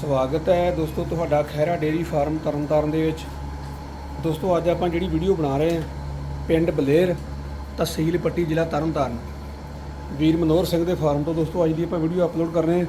ਸਵਾਗਤ ਹੈ ਦੋਸਤੋ ਤੁਹਾਡਾ ਖੈਰਾ ਡੇਰੀ ਫਾਰਮ ਤਰਨਤਾਰਨ ਦੇ ਵਿੱਚ। ਦੋਸਤੋ ਅੱਜ ਆਪਾਂ ਜਿਹੜੀ ਵੀਡੀਓ ਬਣਾ ਰਹੇ ਹਾਂ, ਪਿੰਡ ਬਲੇਰ, ਤਹਿਸੀਲ ਪੱਟੀ, ਜ਼ਿਲ੍ਹਾ ਤਰਨਤਾਰਨ। ਵੀਰ ਮਨੋਹਰ ਸਿੰਘ ਦੇ ਫਾਰਮ ਤੋਂ ਦੋਸਤੋ ਅੱਜ ਦੀ ਆਪਾਂ ਵੀਡੀਓ ਅਪਲੋਡ ਕਰ ਰਹੇ ਹਾਂ।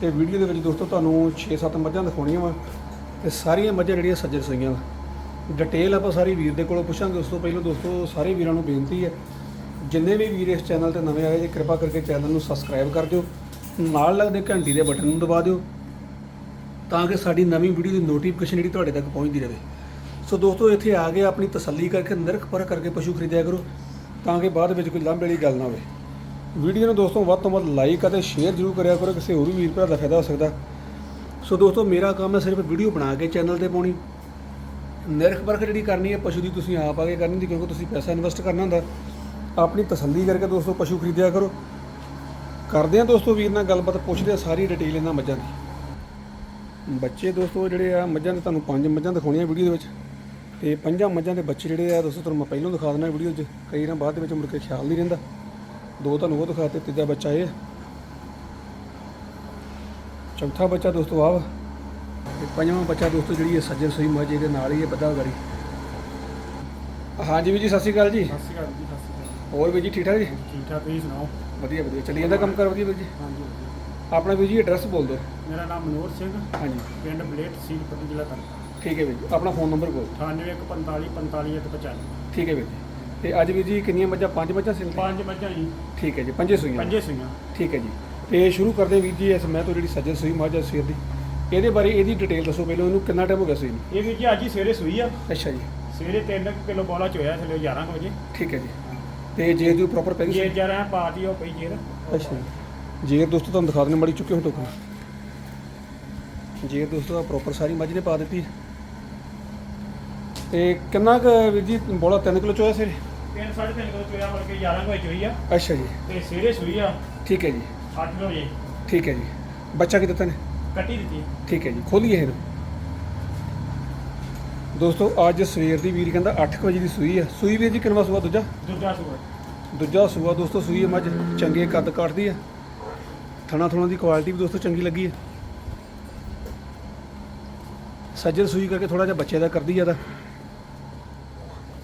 ਤੇ ਵੀਡੀਓ ਦੇ ਵਿੱਚ ਦੋਸਤੋ ਤੁਹਾਨੂੰ 6-7 ਮੱਝਾਂ ਦਿਖਾਉਣੀਆਂ ਵਾ ਤੇ ਸਾਰੀਆਂ ਮੱਝਾਂ ਜਿਹੜੀਆਂ ਸੱਜਰ ਸਈਆਂ ਵਾ। ਡਿਟੇਲ ਆਪਾਂ ਸਾਰੀ ਵੀਰ ਦੇ ਕੋਲੋਂ ਪੁੱਛਾਂਗੇ। ਉਸ ਤੋਂ ਪਹਿਲਾਂ ਦੋਸਤੋ ਸਾਰੇ ਵੀਰਾਂ ਨੂੰ ਬੇਨਤੀ ਹੈ, ਜਿੰਨੇ ਵੀ ਵੀਰ ਇਸ ਚੈਨਲ ਤੇ ਨਵੇਂ ਆਏ, ਜੇ ਕਿਰਪਾ ਕਰਕੇ ਚੈਨਲ ਨੂੰ ਸਬਸਕ੍ਰਾਈਬ ਕਰ ਦਿਓ। ਨਾਲ ਲੱਗਦੇ ਘੰਟੀ ਦੇ ਬਟਨ ਨੂੰ ਦਬਾ ਦਿਓ। ਤਾਂ ਕਿ ਸਾਡੀ ਨਵੀਂ ਵੀਡੀਓ ਦੀ ਨੋਟੀਫਿਕੇਸ਼ਨ ਜਿਹੜੀ ਤੁਹਾਡੇ ਤੱਕ ਪਹੁੰਚਦੀ ਰਹੇ। ਸੋ ਦੋਸਤੋ, ਇੱਥੇ ਆ ਕੇ ਆਪਣੀ ਤਸੱਲੀ ਕਰਕੇ ਨਿਰਖ ਪਰਖ ਕਰਕੇ ਪਸ਼ੂ ਖਰੀਦਿਆ ਕਰੋ, ਤਾਂ ਕਿ ਬਾਅਦ ਵਿੱਚ ਕੋਈ ਲਾਂਭੇ ਵਾਲੀ ਗੱਲ ਨਾ ਹੋਵੇ। ਵੀਡੀਓ ਨੂੰ ਦੋਸਤੋ ਵੱਧ ਤੋਂ ਵੱਧ ਲਾਈਕ ਅਤੇ ਸ਼ੇਅਰ ਜ਼ਰੂਰ ਕਰਿਆ ਕਰੋ, ਕਿਸੇ ਹੋਰ ਵੀਰ ਭਰਾ ਦਾ ਫਾਇਦਾ ਹੋ ਸਕਦਾ। ਸੋ ਦੋਸਤੋ, ਮੇਰਾ ਕੰਮ ਹੈ ਸਿਰਫ ਵੀਡੀਓ ਬਣਾ ਕੇ ਚੈਨਲ ਤੇ ਪਾਉਣੀ। ਨਿਰਖ ਪਰਖ ਜਿਹੜੀ ਕਰਨੀ ਹੈ, ਪਸ਼ੂ ਦੀ ਤੁਸੀਂ ਆਪ ਆ ਕੇ ਕਰਨੀ ਦੀ ਕਿਉਂਕਿ ਤੁਸੀਂ ਪੈਸਾ ਇਨਵੈਸਟ ਕਰਨਾ ਹੁੰਦਾ। ਆਪਣੀ ਤਸੱਲੀ ਕਰਕੇ ਦੋਸਤੋ ਪਸ਼ੂ ਖਰੀਦਿਆ ਕਰੋ। ਕਰਦੇ ਆ ਦੋਸਤੋ ਵੀਰ ਨਾਲ ਗੱਲਬਾਤ, ਪੁੱਛਦੇ ਆ ਸਾਰੀ ਡਿਟੇਲ ਇਹਨਾਂ ਮੱਝਾਂ ਦੀ। ਬੱਚੇ ਦੋਸਤੋ ਜਿਹੜੇ ਆ ਮੱਝਾਂ ਦੇ ਤੁਹਾਨੂੰ ਪੰਜ ਮੱਝਾਂ ਦਿਖਾਉਣੀਆਂ ਵੀਡੀਓ ਦੇ ਵਿੱਚ। ਤੇ ਪੰਜਾਂ ਮੱਝਾਂ ਦੇ ਬੱਚੇ ਜਿਹੜੇ ਆ ਦੋਸਤੋ ਤੁਹਾਨੂੰ ਮੈਂ ਪਹਿਲਾਂ ਦਿਖਾ ਦਿੰਦਾ ਵੀਡੀਓ 'ਚ। ਕਈ ਨਾ ਬਾਅਦ ਦੇ ਵਿੱਚ ਮੁੜ ਕੇ ਖਿਆਲ ਨਹੀਂ ਰਹਿੰਦਾ। ਦੋ ਤੁਹਾਨੂੰ ਉਹ ਦਿਖਾਤੇ ਤੀਜਾ ਬੱਚਾ ਇਹ। ਚੌਥਾ ਬੱਚਾ ਦੋਸਤੋ ਆਹ ਤੇ ਪੰਜਵਾਂ ਬੱਚਾ ਦੋਸਤੋ ਜਿਹੜੀ ਹੈ ਸੱਜਣ ਸੂਈ ਮੱਝ ਇਹਦੇ ਨਾਲ ਹੀ ਹੈ ਬੱਦਾ ਗਾੜੀ। ਹਾਂਜੀ ਵੀਰ ਜੀ ਸਤਿ ਸ਼੍ਰੀ ਅਕਾਲ ਜੀ। ਸਤਿ ਸ਼੍ਰੀ ਅਕਾਲ ਜੀ ਸਤਿ ਸ਼੍ਰੀ ਅਕਾਲ। ਹੋਰ ਵੀਰ ਜੀ ਠੀਕ ਠਾਕ ਜੀ? ਠੀਕ ਠਾਕ ਤੁਸੀਂ ਸੁਣਾਓ? ਵਧੀਆ ਵਧੀਆ। ਚੱਲੀ ਜਾਂਦਾ ਕੰਮ ਕਰ ਵਧੀਆ ਵੀਰ ਜੀ? ਹਾਂਜੀ। ਆਪਣਾ ਵੀਰ ਜੀ ਐਡਰੈਸ ਬੋਲ ਦਿਓ। ਮੇਰਾ ਨਾਮ ਮਨੋਹਰ ਸਿੰਘ ਹਾਂਜੀ। ਪਿੰਡ ਬਲੇਟ ਤਹਿਸੀਲ ਪੱਟੀ ਜ਼ਿਲ੍ਹਾ ਤਰਨਤਾਰਨ ਠੀਕ ਹੈ ਵੀਰ ਜੀ ਆਪਣਾ ਫੋਨ ਨੰਬਰ ਬੋਲ 9145 45 195 ਠੀਕ ਹੈ ਵੀਰ ਜੀ। ਤੇ ਅੱਜ ਵੀਰ ਜੀ ਕਿੰਨੀਆਂ ਮੱਝਾਂ ਪੰਜ ਮੱਝਾਂ ਸੀ ਪੰਜ ਮੱਝਾਂ ਜੀ। ਠੀਕ ਹੈ ਜੀ ਪੰਜੇ ਸੂਈਆਂ। ਪੰਜੇ ਸੂਈਆਂ। ਠੀਕ ਹੈ ਜੀ। ਤੇ ਸ਼ੁਰੂ ਕਰਦੇ ਹਾਂ ਵੀਰ ਜੀ ਇਸ ਮੈਂ ਤੋਂ ਜਿਹੜੀ ਸੱਜਣ ਸੂਈ ਮੱਝ ਸਵੇਰ ਦੀ। ਇਹਦੇ ਬਾਰੇ ਇਹਦੀ ਡਿਟੇਲ ਦੱਸੋ ਪਹਿਲਾਂ ਇਹਨੂੰ ਕਿੰਨਾ ਟਾਈਮ ਹੋ ਗਿਆ ਸੂਈ ਨੂੰ? ਇਹ ਵੀ ਜੀ ਅੱਜ ਹੀ ਸਵੇਰੇ ਸੂਈ ਆ। ਅੱਛਾ ਜੀ। ਸਵੇਰੇ 3 ਕਿਲੋ ਬੋਲਾ ਚੋਇਆ ਥੱਲੇ 11 ਕੁ ਵਜੇ। ਠੀਕ ਹੈ ਜੀ। ਤੇ ਜੇ ਦੀ ਪ੍ਰੋਪਰ ਪੈ ਜੇ ਜਰਾ ਪਾਤੀ ਉਹ ਪਈ ਜੇਰ ਅੱਛਾ ਜੀ ਜੇ ਦੋਸਤੋ ਤੁਹਾਨੂੰ ਦਿਖਾ ਦਿੰਦੇ ਮਾੜੀ ਚੁੱਕੇ ਹੋ ਟੋਕਨ ਜੇ ਦੋਸਤੋ ਆ ਪ੍ਰੋਪਰ ਸਾਰੀ ਮੱਝ ਨੇ ਪਾ ਦਿੱਤੀ। ਤੇ ਕਿੰਨਾ ਕੁ ਵੀਰ ਜੀ ਬੋਲਾ 3 ਕਿਲੋ ਚੋਇਆ ਸਿਰ? 3 3.5 ਕਿਲੋ ਚੋਇਆ ਬਲਕਿ 11 ਕੁ ਵਜੇ ਚੋਈ ਆ। ਅੱਛਾ ਜੀ। ਤੇ ਸਵੇਰੇ ਸੂਈ ਆ। ਠੀਕ ਹੈ ਜੀ। 8 ਵਜੇ। ਠੀਕ ਹੈ ਜੀ। ਬੱਚਾ ਕੀ ਦਿੱਤਾ ਨੇ? ਕੱਟੀ ਦਿੱਤੀ। ਠੀਕ ਹੈ ਜੀ। ਖੋਲੀਏ ਇਹਨੂੰ ਦੋਸਤੋ ਅੱਜ ਸਵੇਰ ਦੀ ਵੀਰ ਕਹਿੰਦਾ 8 ਵਜੇ ਦੀ ਸੂਈ ਆ। ਸੂਈ ਵੀਰ ਜੀ ਕਿੰਨਵਾ ਸੂਆ ਦੂਜਾ? ਦੂਜਾ ਸੂਆ। ਦੂਜਾ ਸੂਆ ਦੋਸਤੋ ਸੂਈ ਮੱਝ। ਚੰਗੇ ਕੱਦ ਕੱਟਦੀ ਆ। ਥਣਾ ਥਣਾ ਦੀ ਕੁਆਲਿਟੀ ਵੀ ਦੋਸਤੋ ਚੰਗੀ ਲੱਗੀ ਹੈ। ਸੱਜਰ ਸੂਈ ਕਰਕੇ ਥੋੜਾ ਜਿਹਾ ਬੱਚੇ ਦਾ ਕਰਦੀ ਜ਼ਿਆਦਾ।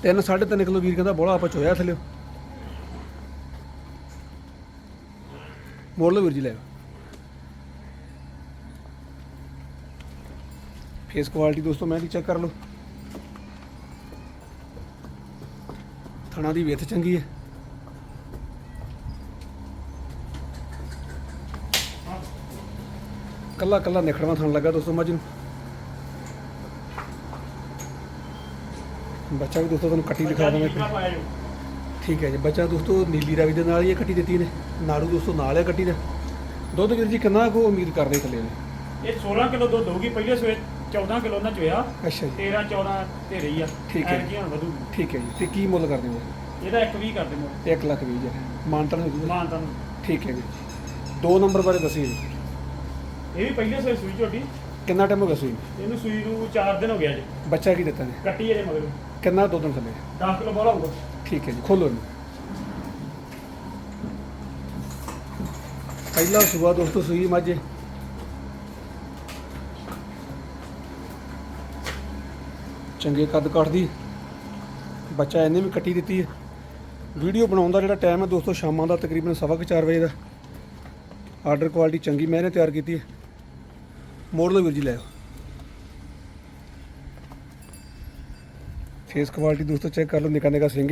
ਤਿੰਨ ਸਾਢੇ ਤਿੰਨ ਕਿਲੋ ਵੀਰ ਕਹਿੰਦਾ ਬੋਲਾ ਆਪਾਂ ਚੋਇਆ ਥੱਲੇ। ਮੋੜ ਲਓ ਵੀਰ ਜੀ ਲੈ ਫੇਸ ਕੁਆਲਿਟੀ ਦੋਸਤੋ ਮੈਂ ਵੀ ਚੈੱਕ ਕਰ ਲਓ। ਥਣਾ ਦੀ ਵਿੱਥ ਚੰਗੀ ਹੈ। ਕੱਲਾ ਕੱਲਾ ਨਿਖੜਵਾ ਥਣ ਲੱਗਾ ਦੋਸਤੋ ਮੱਝ ਨੂੰ? ਬੱਚਾ ਵੀ ਦੋਸਤੋ ਤੁਹਾਨੂੰ ਕੱਟੀ ਦਿਖਾ ਦਵਾਂ ਜੋ ਠੀਕ ਹੈ ਜੀ ਬੱਚਾ ਦੋਸਤੋ ਨੀਲੀ ਰਾਵੀ ਦੇ ਨਾਲ ਹੀ ਇਹ ਕੱਟੀ ਦਿੱਤੀ ਨੇ। ਨਾੜੂ ਦੋਸਤੋ ਨਾਲ ਹੈ ਕੱਟੀ ਦਾ ਦੁੱਧ ਵੀਰ ਜੀ ਕਿੰਨਾ ਕੁ ਉਮੀਦ ਕਰਦੇ ਥੱਲੇ ਨੇ? ਇਹ 16 ਕਿਲੋ ਦੁੱਧ ਹੋਊਗੀ ਪਹਿਲੇ ਸਵੇਰ 14 ਕਿਲੋ ਨਾ ਚੋਇਆ ਅੱਛਾ ਜੀ। 13 14 ਤੇ ਰਹੀ ਆ। ਠੀਕ ਹੈ। ਐਤਕੀ ਹੁਣ ਵਧੂ ਠੀਕ ਹੈ ਜੀ। ਤੇ ਕੀ ਮੁੱਲ ਕਰਦੇ ਹੋ? ਇਹਦਾ ਇੱਕ ਵੀ ਕਰ ਦਿੰਦੇ 1 ਲੱਖ ਵੀਹ ਹਜ਼ਾਰ। ਮਾਨਤਨ ਹੋ ਜੂਗਾ ਮਾਨ ਤਾਂ ਠੀਕ ਹੈ ਜੀ। ਦੋ ਨੰਬਰ ਬਾਰੇ ਦੱਸਿਓ ਜੀ। ਇਹ ਵੀ ਪਹਿਲੇ ਸਵੇਰ ਸੂਈ ਝੋਟੀ। ਕਿੰਨਾ ਟਾਈਮ ਹੋ ਗਿਆ ਸੂਈ ਇਹਨੂੰ ਸੂਈ ਨੂੰ 4 ਦਿਨ ਹੋ ਗਿਆ ਜੀ। ਬੱਚਾ ਕੀ ਦਿੱਤਾ ਨੇ? ਕੱਟੀ ਇਹਦੇ ਮਗਰ। ਕਿੰਨਾ ਦੁੱਧ ਥੱਲੇ? 10 ਕਿਲੋ ਬੋਲਾ ਹੋਊਗਾ। ਠੀਕ ਹੈ ਜੀ ਖੋਲੋ ਇਹਨੂੰ। ਪਹਿਲਾ ਸੂਆ ਦੋਸਤੋ ਸੂਈ ਮੱਝ। ਚੰਗੇ ਕੱਦ ਕੱਟਦੀ ਬੱਚਾ ਇਹਨੇ ਵੀ ਕੱਟੀ ਦਿੱਤੀ ਹੈ। ਵੀਡੀਓ ਬਣਾਉਣ ਦਾ ਜਿਹੜਾ ਟਾਈਮ ਹੈ ਦੋਸਤੋ ਸ਼ਾਮਾਂ ਦਾ ਤਕਰੀਬਨ ਸਵਾ ਕੁ ਚਾਰ ਵਜੇ ਦਾ। ਆਰਡਰ ਕੁਆਲਿਟੀ ਚੰਗੀ ਮੈਂ ਇਹਨੇ ਤਿਆਰ ਕੀਤੀ ਹੈ। ਮੋੜ ਲਓ ਵੀਰ ਜੀ ਲੈ ਫੇਸ ਕੁਆਲਿਟੀ ਦੋਸਤੋ ਚੈੱਕ ਕਰ ਲਓ ਨਿਕਾ ਨਿਕਾ ਸਿੰਘ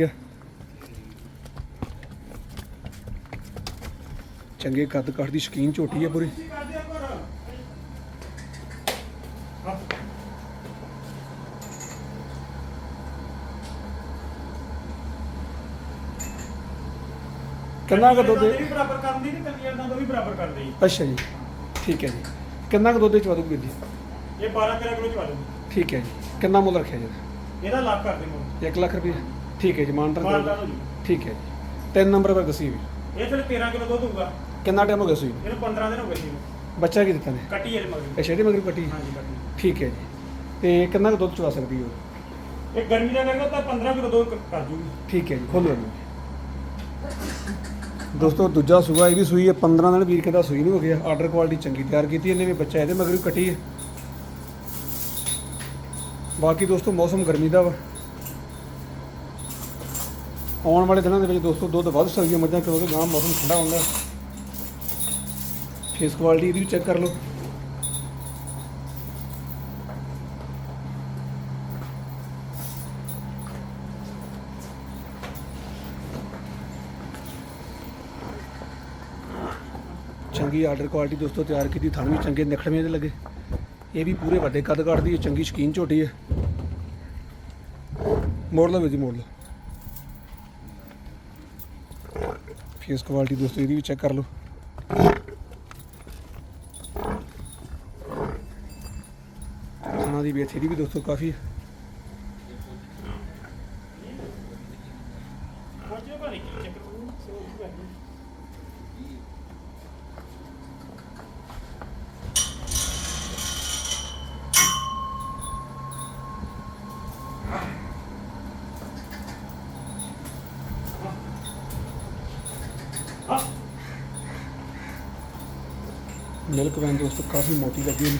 ਚੰਗੇ ਕੱਦ ਕੱਟ ਦੀ ਸ਼ਕੀਨ ਝੋਟੀ ਹੈ ਪੂਰੀ। ਕਿੰਨਾ ਕੁ ਦੁੱਧ ਇਹ ਵੀ ਬਰਾਬਰ ਕਰਨ ਦੀ ਨਹੀਂ ਕੰਨੀਆਂ ਦਾ ਵੀ ਬਰਾਬਰ ਕਰ ਦੇਈ ਅੱਛਾ ਜੀ ਠੀਕ ਹੈ ਜੀ। ਕਿੰਨਾ ਕੁ ਦੁੱਧ ਦੂਗੀ ਜੀ ਇਹ 12 13 ਕਿਲੋ ਚਵਾ ਦੂਗੀ ਠੀਕ ਹੈ ਜੀ। ਕਿੰਨਾ ਮੁੱਲ ਰੱਖਿਆ ਜੀ ਇਹਦਾ? ਲੱਖ ਕਰ ਦੇਵਾਂਗੇ 1 ਲੱਖ ਰੁਪਏ। ਠੀਕ ਹੈ ਜੀ ਹੋ ਜੂ। ਠੀਕ ਹੈ ਜੀ। ਤਿੰਨ ਨੰਬਰ ਪਰ ਦੱਸੀ ਵੀ। ਇਹ ਫਿਰ 13 ਕਿਲੋ ਦੁੱਧ ਹੋਊਗਾ। ਕਿੰਨਾ ਟਾਈਮ ਹੋ ਗਿਆ ਸੂਈ ਨੂੰ? ਇਹਨੂੰ 15 ਦਿਨ ਹੋ ਗਏ ਸੀ ਬੱਚਾ ਕੀ ਦਿੱਤਾ ਨੇ? ਕੱਟੀ ਇਹਦੇ ਮਗਰ। ਅੱਛਾ ਇਹਦੇ ਮਗਰ ਕੱਟੀ? ਹਾਂਜੀ ਕੱਟੀ। ਠੀਕ ਹੈ ਜੀ। ਤੇ ਕਿੰਨਾ ਕੁ ਦੁੱਧ ਚਵਾ ਸਕਦੀ ਹੋ ਇਹ ਗਰਮੀ ਦਾ ਕਰਕੇ ਤਾਂ 15 ਕਿਲੋ ਦੁੱਧ ਕਰ ਜੂਗੀ। ਠੀਕ ਹੈ ਜੀ ਖੋਲੋ ਇਹਨੂੰ ਦੋਸਤੋ, ਦੂਜਾ ਸੂਆ, ਇਹ ਵੀ ਸੂਈ ਹੈ। 15 ਦਿਨ ਵੀਰ ਕਹਿੰਦਾ ਸੂਈ ਨਹੀਂ ਹੋ ਗਿਆ। ਆਰਡਰ ਕੁਆਲਿਟੀ ਚੰਗੀ ਤਿਆਰ ਕੀਤੀ ਇਹਨੇ ਵੀ ਬੱਚਾ, ਇਹਦੇ ਮਗਰ ਵੀ ਕੱਟੀ ਹੈ। ਬਾਕੀ ਦੋਸਤੋ, ਮੌਸਮ ਗਰਮੀ ਦਾ ਵਾ। ਆਉਣ ਵਾਲੇ ਦਿਨਾਂ ਦੇ ਵਿੱਚ ਦੋਸਤੋ, ਦੁੱਧ ਵੱਧ ਸਕਦੀ ਹੈ ਮੱਝਾਂ ਕਿਉਂਕਿ ਗਾਂ ਮੌਸਮ ਠੰਡਾ ਹੁੰਦਾ। ਫੇਸ ਕੁਆਲਿਟੀ ਇਹਦੀ ਵੀ ਚੈੱਕ ਕਰ ਲਓ। ਚੰਗੀ ਆਰਡਰ ਕੁਆਲਿਟੀ ਦੋਸਤੋ ਤਿਆਰ ਕੀਤੀ ਥਣ ਵੀ ਚੰਗੇ ਨਿਖੜਵੇਂ ਦੇ ਲੱਗੇ। ਇਹ ਵੀ ਪੂਰੇ ਵੱਡੇ ਕੱਦ ਕੱਢਦੀ ਹੈ, ਚੰਗੀ ਸ਼ਕੀਨ ਝੋਟੀ ਹੈ। ਮੋੜ ਲਓ ਵੀਰ ਜੀ, ਮੋੜ ਲਓ। ਫੇਸ ਕੁਆਲਿਟੀ ਦੋਸਤੋ ਇਹਦੀ ਵੀ ਚੈੱਕ ਕਰ ਲਓ। ਖਾਣਾ ਦੀ ਵੇਥ ਇਹਦੀ ਵੀ ਦੋਸਤੋ ਕਾਫੀ ਹੈ ਪਹੁੰਚੇ ਭਾਰੀ ਕੀ ਚੱਕਰ ਉਹ ਸੋਚ ਪੈ ਗਈ ਆ ਮਿਲਕ ਵੈਨ ਦੋਸਤੋ ਕਾਫੀ ਮੋਟੀ ਲੱਗੀ ਹੈ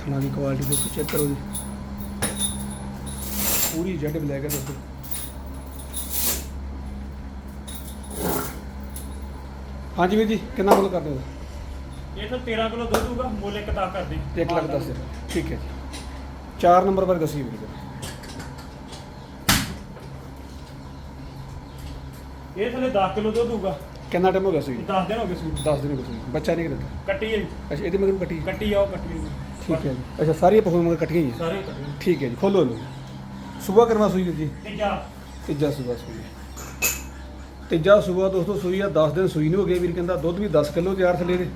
ਖਾਣਾ ਦੀ ਕੁਆਲਿਟੀ ਦੋਸਤੋ ਚੈੱਕ ਕਰੋ ਜੀ। ਪੂਰੀ ਜੈਡ ਬਲੈਕ ਹੈ ਦੋਸਤੋ ਹਾਂਜੀ ਵੀਰ ਜੀ ਕਿੰਨਾ ਮੁੱਲ ਕਰਦੇ ਹੋ? ਇਹ ਤਾਂ 13 ਕਿਲੋ ਦੁੱਧ ਹੋਊਗਾ ਮੁੱਲ ਇੱਕ ਕਰ ਦੇ 1 ਲੱਖ ਦਸ ਹਜ਼ਾਰ। ਠੀਕ ਹੈ ਜੀ। 4 ਨੰਬਰ ਪਰ ਦੱਸੀ ਵੀਰ ਜੀ ਇਹ ਥੱਲੇ 10 ਕਿਲੋ ਦੁੱਧ ਹੋਊਗਾ। ਕਿੰਨਾ ਟਾਈਮ ਹੋ ਗਿਆ ਸੀ? 10 ਦਿਨ ਹੋ ਗਏ ਸੂਟ 10 ਦਿਨ ਹੋ ਗਏ ਸੀ। ਬੱਚਾ ਨਹੀਂ ਕਰਦਾ ਕੱਟੀ ਹੈ ਜੀ। ਅੱਛਾ ਇਹਦੇ ਮਗਰ ਕੱਟੀ ਹੈ? ਕੱਟੀ ਆਓ ਕੱਟੀ ਹੋਈ। ਠੀਕ ਹੈ ਜੀ। ਅੱਛਾ ਸਾਰੀਆਂ ਪਸ਼ੂ ਮਗਰ ਕੱਟੀਆਂ ਹੀ ਹੈ ਸਾਰੇ ਕੱਟੀ ਠੀਕ ਹੈ ਜੀ ਖੋਲੋ ਲਓ ਸਵੇਰ ਕਰਵਾ ਸੂਈ ਵੀਰ ਜੀ? ਤੇ ਜਾ ਤੀਜਾ ਸੂਆ ਸੂਈ। ਤੀਜਾ ਸੂਆ ਦੋਸਤੋ ਸੂਈ ਆ 10 ਦਿਨ ਸੂਈ ਨਹੀਂ ਹੋ ਗਈ ਵੀਰ ਕਹਿੰਦਾ। ਦੁੱਧ ਵੀ 10 ਕਿਲੋ ਤਿਆਰ ਥੱਲੇ ਦੇ।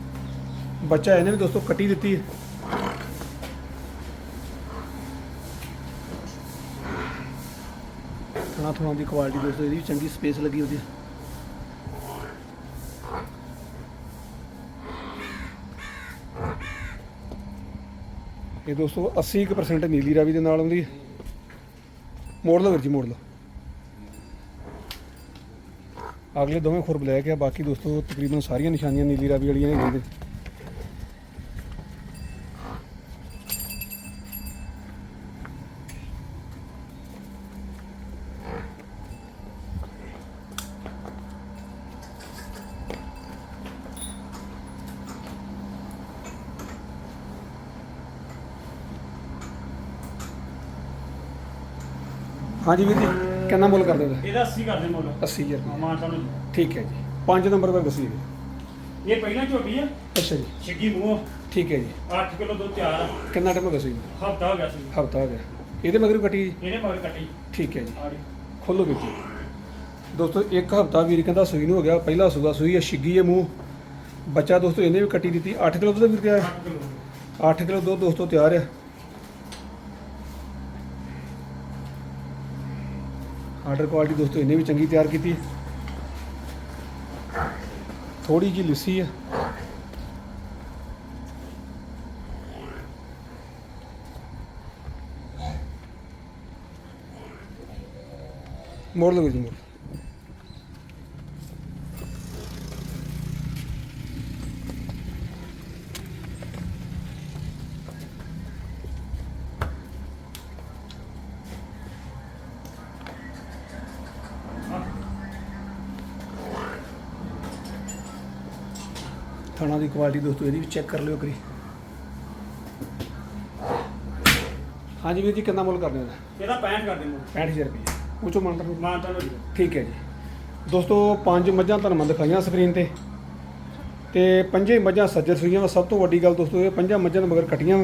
ਬੱਚਾ ਇਹਨੇ ਵੀ ਦੋਸਤੋ ਕੱਟੀ ਦਿੱਤੀ ਹੈ। ਥਣਾ ਥਣਾ ਦੀ ਕੁਆਲਿਟੀ ਦੋਸਤੋ ਇਹਦੀ ਵੀ ਚੰਗੀ ਸਪੇਸ ਲੱਗੀ ਉਹਦੀ। ਇਹ ਦੋਸਤੋ 80% ਨੀਲੀ ਰਾਵੀ ਦੇ ਨਾਲ ਆਉਂਦੀ ਹੈ। ਮੋੜ ਲਓ ਵੀਰ ਜੀ, ਮੋੜ ਲਓ। ਅਗਲੇ ਦੋਵੇਂ ਖੁਰ ਬਲੈਕ ਆ, ਬਾਕੀ ਦੋਸਤੋ, ਤਕਰੀਬਨ ਸਾਰੀਆਂ ਨਿਸ਼ਾਨੀਆਂ ਨੀਲੀ ਰਾਵੀ ਵਾਲੀਆਂ ਨੇ ਇਹਦੇ ਹਾਂਜੀ ਵੀਰ ਜੀ ਕਿੰਨਾ ਮੁੱਲ ਕਰਦੇ ਹੋ? ਇਹਦਾ 80 ਕਰਦੇ ਮੁੱਲ। 80000 ਰੁਪਏ। ਮਾਂ ਤੁਹਾਨੂੰ ਠੀਕ ਹੈ ਜੀ। 5 ਨੰਬਰ ਪਰ ਦੱਸੀ ਜੀ ਇਹ ਪਹਿਲਾਂ ਝੋਟੀ ਆ? ਅੱਛਾ ਜੀ। ਛਿੱਗੀ ਮੂੰਹ। ਠੀਕ ਹੈ ਜੀ। 8 ਕਿਲੋ ਦੁੱਧ ਤਿਆਰ ਆ। ਕਿੰਨਾ ਟਾਈਮ ਹੋ ਗਿਆ ਸੀ? ਹਫਤਾ ਹੋ ਗਿਆ ਸੀ। ਹਫਤਾ ਹੋ ਗਿਆ। ਇਹਦੇ ਮਗਰ ਕੱਟੀ ਜੀ? ਇਹਨੇ ਮਗਰ ਕੱਟੀ। ਠੀਕ ਹੈ ਜੀ। ਖੋਲੋ ਵੀਰ ਜੀ। ਦੋਸਤੋ ਇੱਕ ਹਫਤਾ ਵੀਰ ਕਹਿੰਦਾ ਸੂਈ ਨੂੰ ਹੋ ਗਿਆ ਪਹਿਲਾ ਸੂਆ ਸੂਈ ਹੈ ਛਿੱਗੀ ਹੈ ਮੂੰਹ। ਬੱਚਾ ਦੋਸਤੋ ਇਹਨੇ ਵੀ ਕੱਟੀ ਦਿੱਤੀ। 8 ਕਿਲੋ ਦੁੱਧ ਵੀਰ ਤਿਆਰ 8 ਕਿਲੋ। 8 ਕਿਲੋ ਦੁੱਧ ਦੋਸਤੋ ਤਿਆਰ ਹੈ ਆਰਡਰ ਕੁਆਲਿਟੀ ਦੋਸਤੋ ਇਹਨੇ ਵੀ ਚੰਗੀ ਤਿਆਰ ਕੀਤੀ ਹੈ ਥੋੜੀ ਜਿਹੀ ਲਿੱਸੀ ਹੈ ਮੋੜ ਲਓ ਵੀਰ ਥਾਣਾ ਦੀ ਕੁਆਲਿਟੀ ਦੋਸਤੋ ਇਹਦੀ ਵੀ ਚੈੱਕ ਕਰ ਲਿਓ ਕਰੀ ਹਾਂਜੀ ਵੀਰ ਜੀ ਕਿੰਨਾ ਮੁੱਲ ਕਰਦੇ ਹੋ? ਇਹਦਾ 65 ਕਰਦੇ ਮੁੱਲ 65000 ਰੁਪਏ ਉੱਚੋ ਮੰਨ ਰਹੇ ਮਾਂ ਤੁਹਾਨੂੰ ਜੀ। ਠੀਕ ਹੈ ਜੀ। ਦੋਸਤੋ ਪੰਜ ਮੱਝਾਂ ਤੁਹਾਨੂੰ ਮੈਂ ਦਿਖਾਈਆਂ ਸਕਰੀਨ ਤੇ। ਤੇ ਪੰਜੇ ਮੱਝਾਂ ਸੱਜਰ ਸੂਈਆਂ ਸਭ ਤੋਂ ਵੱਡੀ ਗੱਲ ਦੋਸਤੋ ਇਹ ਪੰਜਾਂ ਮੱਝਾਂ ਦੇ ਮਗਰ ਕੱਟੀਆਂ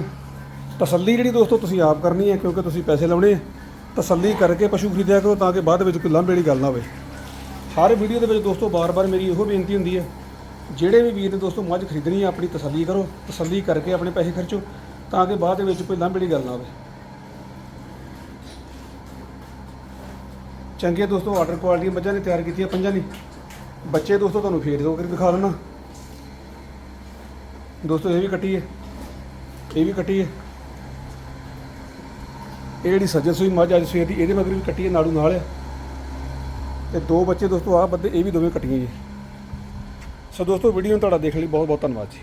ਤਸੱਲੀ ਜਿਹੜੀ ਦੋਸਤੋ ਤੁਸੀਂ ਆਪ ਕਰਨੀ ਹੈ ਕਿਉਂਕਿ ਤੁਸੀਂ ਪੈਸੇ ਲਾਉਣੇ ਆ। ਤਸੱਲੀ ਕਰਕੇ ਪਸ਼ੂ ਖਰੀਦਿਆ ਕਰੋ ਤਾਂ ਕਿ ਬਾਅਦ ਵਿੱਚ ਕੋਈ ਲਾਂਭੇ ਵਾਲੀ ਗੱਲ ਨਾ ਹੋਵੇ। ਹਰ ਵੀਡੀਓ ਦੇ ਵਿੱਚ ਦੋਸਤੋ ਬਾਰ-ਬਾਰ ਮੇਰੀ ਇਹੋ ਬੇਨਤੀ ਹੁੰਦੀ ਹੈ ਜਿਹੜੇ ਵੀ ਵੀਰ ਨੇ ਦੋਸਤੋ, ਮੱਝ ਖਰੀਦਣੀ ਹੈ ਆਪਣੀ ਤਸੱਲੀ ਕਰੋ, ਤਸੱਲੀ ਕਰਕੇ ਆਪਣੇ ਪੈਸੇ ਖਰਚੋ, ਤਾਂ ਕਿ ਬਾਅਦ ਦੇ ਵਿੱਚ ਕੋਈ ਲਾਂਭੇ ਵਾਲੀ ਗੱਲ ਨਾ ਆਵੇ ਚੰਗੇ ਦੋਸਤੋ ਆਰਡਰ ਕੁਆਲਿਟੀ ਮੱਝਾਂ ਨੇ ਤਿਆਰ ਕੀਤੀਆਂ ਪੰਜਾਂ ਦੀ। ਬੱਚੇ ਦੋਸਤੋ, ਤੁਹਾਨੂੰ ਫੇਰ ਦੋ ਕਰਕੇ ਦਿਖਾ ਦਿੰਦਾ। ਦੋਸਤੋ, ਇਹ ਵੀ ਕੱਟੀ ਹੈ। ਇਹ ਵੀ ਕੱਟੀ ਹੈ। ਇਹ ਜਿਹੜੀ ਸੱਜਣ ਸੂਈ ਮੱਝ ਅੱਜ ਸਵੇਰ ਦੀ, ਇਹਦੇ ਮਗਰ ਵੀ ਕੱਟੀ ਹੈ, ਨਾੜੂ ਨਾਲ ਆ। ਤੇ ਦੋ ਬੱਚੇ ਦੋਸਤੋ ਆ ਬੱਦੇ, ਇਹ ਵੀ ਦੋਵੇਂ ਕੱਟੀਆਂ ਜੀ। ਸੋ ਦੋਸਤੋ ਵੀਡੀਓ ਨੂੰ ਤੁਹਾਡਾ ਦੇਖਣ ਲਈ ਬਹੁਤ ਬਹੁਤ ਧੰਨਵਾਦ ਜੀ।